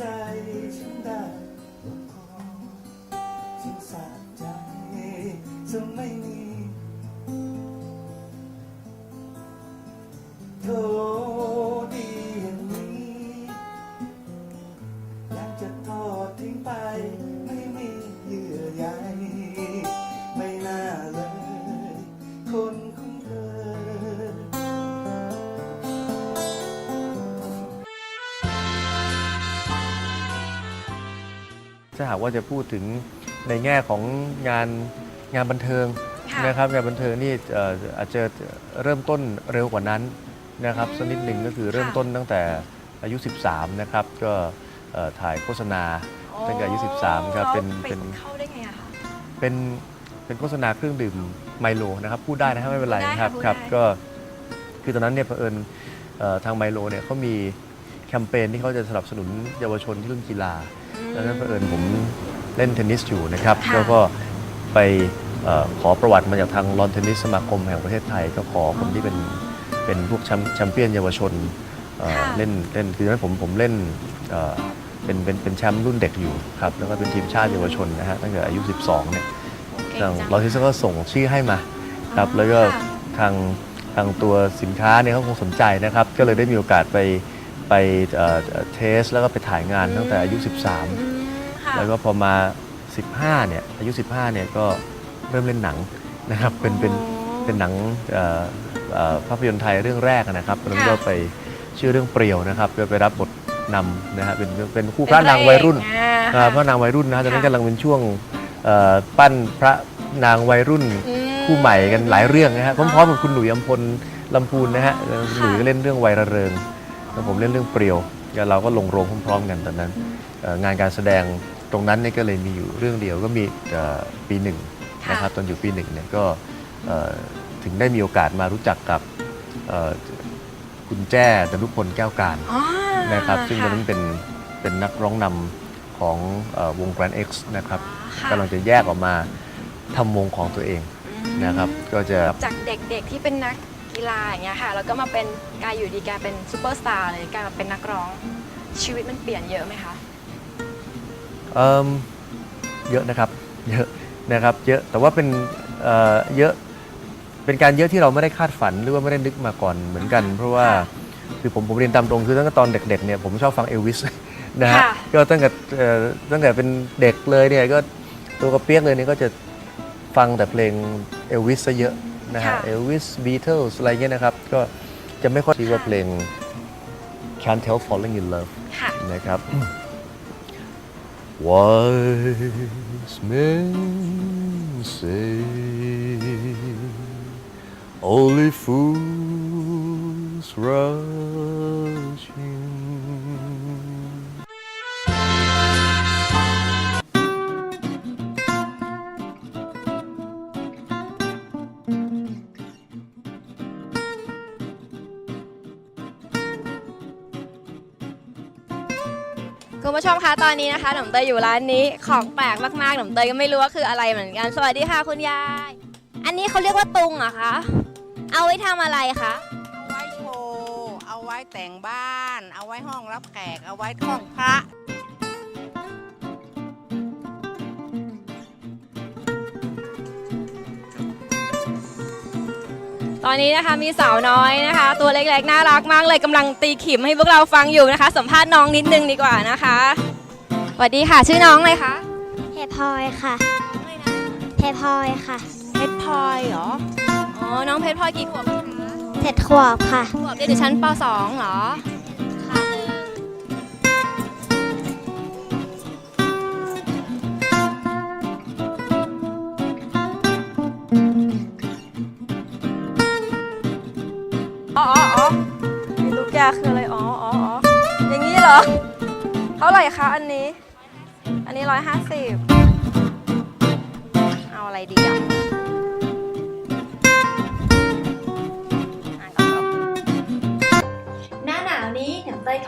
อ ถ้าหากว่าจะพูดถึงในแง่ของงานงานบันเทิงค่ะนะครับงานบันเทิงนี่เอ่ออาจจะเริ่มต้นเร็วกว่านั้นนะครับสักนิดหนึ่งก็คือเริ่มต้นตั้งแต่อายุ 13 นะครับ ก็เอ่อถ่ายโฆษณา ตั้งแต่อายุ13ครับเป็นราเป็น เข้าได้ไงอะคะ เป็นเป็นโฆษณาเครื่องดื่มไมโลนะครับพูดได้นะครับไม่เป็นไรพูดได้นะครับค่ะพูดครับได้ ก็คือตอนนั้นเนี่ยเผอิญเอ่อทางไมโลเนี่ยเขามีแคมเปญที่เขาจะสนับสนุนเยาวชนที่เล่นกีฬา ดังนั้นเผอิญผมเล่นเทนนิสอยู่นะครับค่ะ แล้วก็ไปเออขอประวัติมาจากทางลอนเทนนิสสมาคมแห่งประเทศไทย ก็ขอคนที่เป็นเป็นพวกแชมป์แชมเปี้ยนเยาวชนเอ่อค่ะ เล่นเล่นคือตอนนั้นผมผมเล่นเอ่อเป็นเป็นเป็นแชมป์รุ่นเด็กอยู่ครับแล้วก็เป็นทีมชาติเยาวชนนะฮะตั้งแต่อายุ 12เนี่ย เก่งทางจัง ลอนเทนนิสก็ส่งชื่อให้มาครับอ๋อแล้วก็ค่ะ ทางทางตัวสินค้าเนี่ยเขาคงสนใจนะครับ ก็เลยได้มีโอกาสไป ไปเอ่อเทสแล้วก็ไปถ่ายงานตั้งแต่อายุ 13อืมค่ะแล้วก็พอมา 15 เนี่ย อายุ 15 เนี่ยก็เริ่มเล่นหนังนะครับ เป็นเป็นเป็นหนังเอ่อเอ่อภาพยนตร์ไทยเรื่องแรกนะครับตอนนั้นก็ไปชื่อเรื่องเปรียวนะครับก็ไปรับบทนำนะฮะเป็นเป็นคู่พระนางวัยรุ่นอ่าอ่าพระนางวัยรุ่นนะฮะตอนนั้นค่ะกำลังเป็นช่วงเอ่อปั้นพระนางวัยรุ่นอืมคู่ใหม่กันหลายเรื่องนะฮะพร้อมๆกับคุณหนุ่ยอัมพลลำพูนนะฮะเอ่อหนุ่ยก็เล่นเรื่องวัยระเริง แล้วผมเล่นเรื่องเปรียวแล้วเราก็ลงโรงพร้อมๆกันตอนนั้นเอ่องานการแสดงตรงนั้นเนี่ยก็เลยมีอยู่เรื่องเดียวก็มีเอ่อปีหนึ่งค่ะนะครับตอนอยู่ปีหนึ่งเนี่ยก็เอ่อถึงได้มีโอกาสมารู้จักกับเอ่อคุณแจ้ดนุพลแก้วการอ๋อนะครับซึ่งตอนค่ะนั้นเป็นเป็นนักร้องนำของเอ่อวง Grand X นะครับค่ะกำลังจะแยกออกมาทำวงของตัวเองอืมนะครับก็จะจากเด็กๆที่เป็นนัก กีฬาอย่างเงี้ยค่ะแล้วก็มาเป็นกลายอยู่ดีกลายเป็นซูเปอร์สตาร์เลยกลายมาเป็นนักร้อง ชีวิตมันเปลี่ยนเยอะไหมคะ เอิ่มเยอะนะครับ เยอะนะครับ เยอะแต่ว่าเป็นเอ่อเยอะเป็นการเยอะที่เราไม่ได้คาดฝันหรือว่าไม่ได้นึกมาก่อนเหมือนกัน เพราะว่าคือผมผมเรียนตามตรงคือตั้งแต่ตอนเด็กๆเนี่ยผมชอบฟังเอลวิส นะฮะค่ะ ก็ตั้งแต่เอ่อตั้งแต่เป็นเด็กเลยเนี่ยก็ตัวกระเปียกเลยเนี่ยก็จะฟังแต่เพลงเอลวิสซะเยอะ นะฮะค่ะ เอลวิสบีเทิลส์อะไรเงี้ยนะครับ ก็จะไม่ค่อยที่ว่าเพลง Can't Help Falling in Love ค่ะ นะครับ Wise men say only fools rush in คุณผู้ชมคะตอนนี้นะคะหนมเตยอยู่ร้านนี้ของแปลกมากๆหนมเตยก็ไม่รู้ว่าคืออะไรเหมือนกัน สวัสดีค่ะคุณยาย อันนี้เขาเรียกว่าตุงเหรอคะ เอาไว้ทำอะไรคะเอาไว้โชว์ เอาไว้แต่งบ้าน เอาไว้ห้องรับแขก เอาไว้ห้องพระ ตอนนี้นะคะมีสาวน้อยนะคะ ตัวเล็กๆน่ารักมากเลยกำลังตีขิมให้พวกเราฟังอยู่นะคะ สัมภาษณ์น้องนิดนึงดีกว่านะคะสวัสดีค่ะ ชื่อน้องเลยคะเพชรพลอยค่ะเพชรพลอยค่ะเพชรพลอยเหรออ๋อน้องเพชรพลอยกี่ขวบคะเจ็ดขวบค่ะขวบเรียนอยู่ชั้นป .2 เหรอ อ๋ออ๋ออ๋อมีลูกยาคืออะไร อ๋ออ๋ออ๋ออย่างนี้เหรอ เท่าไหร่คะอันนี้ อันนี้ร้อยห้าสิบ เอาอะไรดีอะ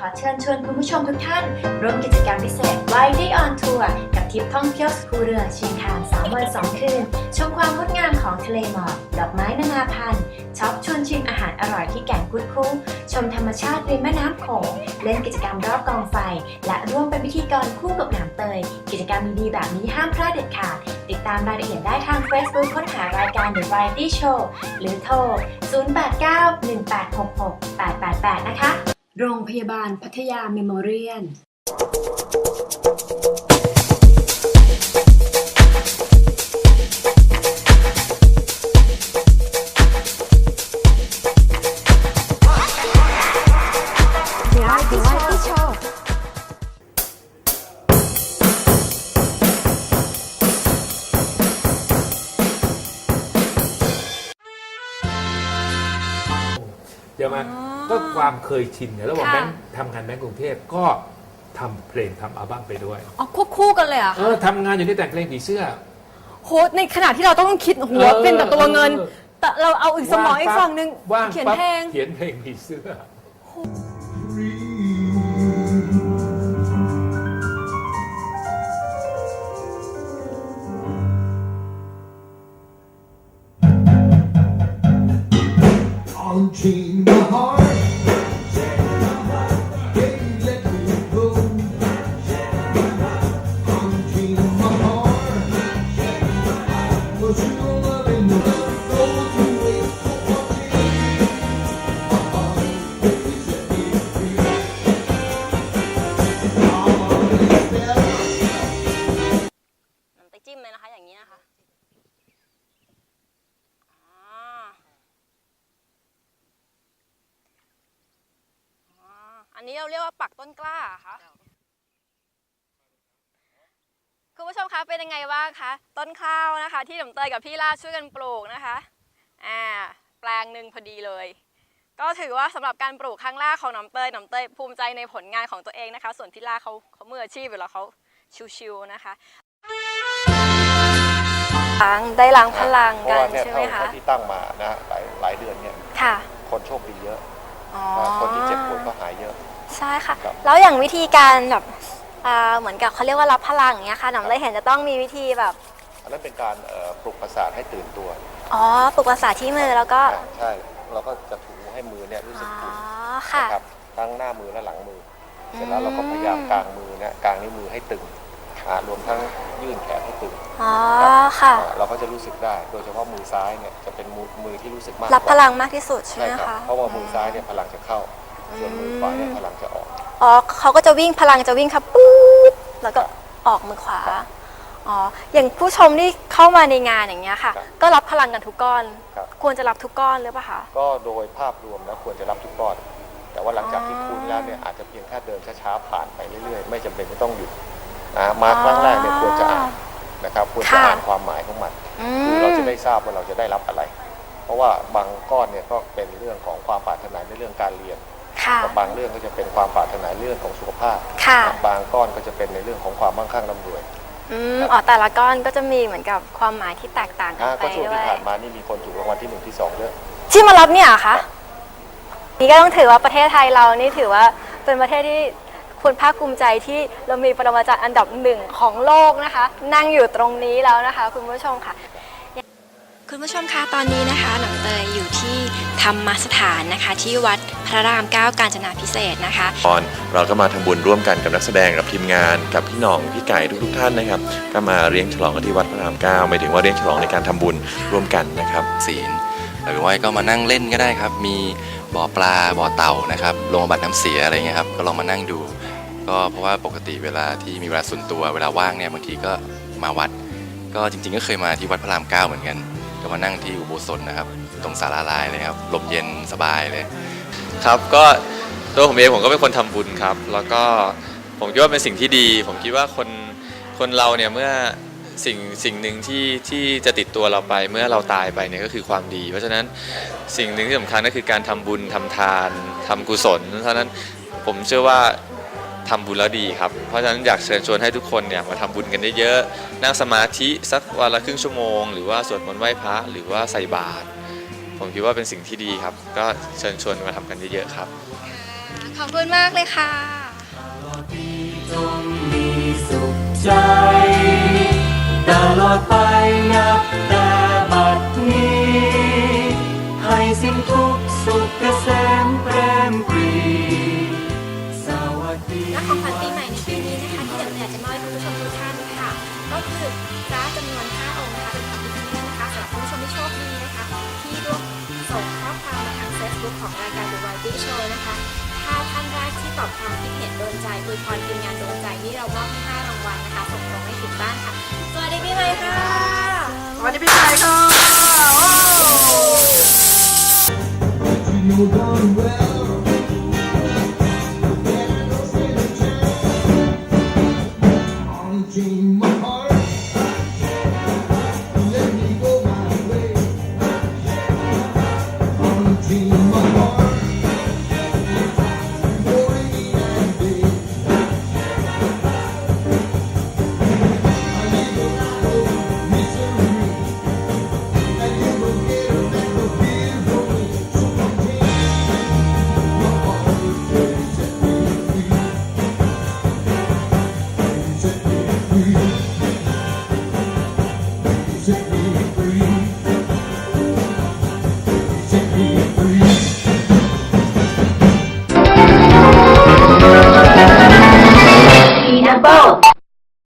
ขอเชิญชวนคุณผู้ชมทุกท่าน ร่วมกิจกรรมพิเศษ Friday on Tour กับทริปท่องเที่ยวสกูเรือชียงคาน3วัน2คืน ชมความงดงามของทะเลหมอกดอกไม้นานาพันธุ์ช็อปชวนชิมอาหารอร่อยที่แก่งคุดคุ้งชมธรรมชาติริมแม่น้ำโขงเล่นกิจกรรมรอบกองไฟ และร่วมเป็นพิธีกรคู่กับหนามเตย กิจกรรมดีๆแบบนี้ห้ามพลาดเด็ดขาดติดตามรายละเอียดได้ทาง Facebook ค้นหารายการ The Variety Show หรือโทร 0891866888 นะคะ โรงพยาบาลพัทยาเมโมเรียนเดี๋ยวมาก ความเคยชินเนี่ยระหว่างแบงค์ทำงานแบงค์กรุงเทพก็ทำเพลงทำอัลบั้มไปด้วย อ๋อควบคู่กันเลยเหรอะ เออทำงานอยู่ที่แต่งเพลงผีเสื้อ โหในขณะที่เราต้องคิดหัวเออเป็นแต่ตัวเงิน เออ แต่เราเอาอีกสมองอีกฝั่งหนึ่งว่างเขียนปั๊บเพลง เขียนเพลงผีเสื้อ Unchain my heart. จิ้มเลยนะคะ อย่างนี้นะคะอ๋ออ๋ออันนี้เราเรียกว่าปักต้นกล้าเหรอคะคุณผู้ชมคะเป็นยังไงบ้างคะต้นข้าวนะคะ ที่หนุ่มเตยกับพี่ลาช่วยกันปลูกนะคะอ่าแปลงหนึ่งพอดีเลย ก็ถือว่าสำหรับการปลูกครั้งแรกของหน้ำเตยหน้ำเตยภูมิใจในผลงานของตัวเองนะคะ ส่วนพี่ลาเขาเขามืออาชีพอยู่แล้วเขาชิวๆนะคะ ล้างได้ล้างพลังเพราะกันว่าเนี่ยใช่ไหมเท่าคะเท่าที่ตั้งมานะหลายหลายเดือนเนี่ยค่ะคนโชคดีเยอะอ๋อ นะคนที่เจ็บป่วยก็หายเยอะ ใช่ค่ะ ครับแล้วอย่างวิธีการแบบอ่าเหมือนกับเขาเรียกว่ารับพลังอย่างเงี้ยค่ะหน้ำเลยเห็นจะต้องมีวิธีแบบอันนั้นเป็นการเอ่อปลุกประสาทให้ตื่นตัวอ๋อปลุกประสาทที่มือแล้วก็อ่าใช่เราก็จะถูให้มือเนี่ยรู้สึอ๋กออุ่นค่ะ นะครับทั้งหน้ามือและหลังมืออมเสร็จแล้วเราก็พยายามกางมือเนี่ยกางนิ้วมือให้ตึง อ่ารวมทั้งยื่นแขนให้ตึงอ๋อค่ะ อ่าเราก็จะรู้สึกได้ โดยเฉพาะมือซ้ายเนี่ยจะเป็นมือมือที่รู้สึกมากรับกว่าพลังมากที่สุดใช่ไหใช่มครับคะ เพราะว่ามือซ้ายเนี่ยพลังจะเข้า ส่วนมือขวาเนี่ยพลังจะออก อ๋อเขาก็จะวิ่งพลังจะวิ่งครับปุ๊บแล้วก็ออกมือขวาอ๋ออย่างผู้ชมที่เข้ามาในงานอย่างเงี้ยค่ะ ครับก็รับพลังกันทุกก้อน ครับ ควรจะรับทุกก้อนหรือเปล่าคะ ก็โดยภาพรวมแล้วควรจะรับทุกก้อน แต่ว่าหลังจากที่คุ้นแล้วเนี่ยอาจจะเพียงแค่เดินช้าๆผ่านไปเรื่อยๆ ไม่จำเป็นจะต้องหยุด นะมาครั้งแรกเนี่ยควรจะอ่านนะครับควรจะค่ะอ่านความหมายของมันอืคือมเราจะได้ทราบว่าเราจะได้รับอะไร เพราะว่าบางก้อนเนี่ยก็เป็นเรื่องของความปรารถนาในเรื่องการเรียนค่ะแต่บางเรื่องก็จะเป็นความปรารถนาเรื่องของสุขภาพค่ะบางก้อนก็จะเป็นในเรื่องของความมั่งคั่งร่ำรวยอืมอ๋อแต่ละก้อนก็จะมีเหมือนกับความหมายที่แตกต่างกันอ่าไปก็ช่วงด้วที่ยผ่านมานี่มีคนถูกรางวัลที่หนึ่งที่สองเยอะที่มารับเนี่ยเหรอคะนี่ก็ต้องถือว่าประเทศไทยเรานี่ถือว่าเป็นประเทศที่ ควรภาคภูมิใจที่เรามีปรมาจารย์อันดับหนึ่งของโลกนะคะ นั่งอยู่ตรงนี้แล้วนะคะ คุณผู้ชมค่ะ คุณผู้ชมคะตอนนี้นะคะหนังเตยอยู่ที่ธรรมสถานนะคะ ที่วัดพระรามเก้ากาญจนาพิเศษกนะคะ ตอนเราก็มาทำบุญร่วมกันกับนักแสดงกับทีมงานกับพี่หน่องพี่ไก่ทุกๆท่านนะครับ ก็มาเลี้ยงฉลองกันที่วัดพระรามเก้าหมายถึงว่าเลี้ยงฉลองในการทำบุญร่วมกันนะครับ ศีลหรือว่าก็มานั่งเล่นก็ได้ครับ มีบ่อปลาบ่อเต่านะครับลงมาบัดน้ำเสียอะไรเงี้ยครับก็ลองมานั่งดู ก็เพราะว่าปกติเวลาที่มีเวลาส่วนตัวเวลาว่างเนี่ยบางทีก็มาวัด ก็จริงๆ ก็เคยมาที่วัดพระรามเก้าเหมือนกัน ก็มานั่งที่อุโบสถนะครับ ตรงศาลาลายเลยครับลมเย็นสบายเลยครับก็ตัวผมเองผมก็เป็นคนทำบุญครับ แล้วก็ผมคิดว่าเป็นสิ่งที่ดี ผมคิดว่าคนคนเราเนี่ยเมื่อสิ่งสิ่งหนึ่งที่ที่จะติดตัวเราไปเมื่อเราตายไปเนี่ยก็คือความดี เพราะฉะนั้นสิ่งหนึ่งที่สำคัญก็คือการทำบุญทำทานทำกุศลเพราะฉะนั้นผมเชื่อว่า ทำบุญแล้วดีครับ เพราะฉะนั้นอยากเชิญชวนให้ทุกคนเนี่ยมาทำบุญกันเยอะๆ นั่งสมาธิสักวันละครึ่งชั่วโมง หรือว่าสวดมนต์ไหว้พระหรือว่าใส่บาตร ผมคิดว่าเป็นสิ่งที่ดีครับ ก็เชิญชวนมาทำกันเยอะๆครับ ขอบคุณมากเลยค่ะ จงมีสุขใจ ตลอดไปนะ ตอบความคิดเห็นโดนใจอวยพรทีมงานโดนใจนี่เรามอบให้5รางวัลนะคะส่งตรงให้ถึงบ้านค่ะสวัสดีพี่ใหม่ค่ะสวัสดีปีใหม่ค่ะ Dream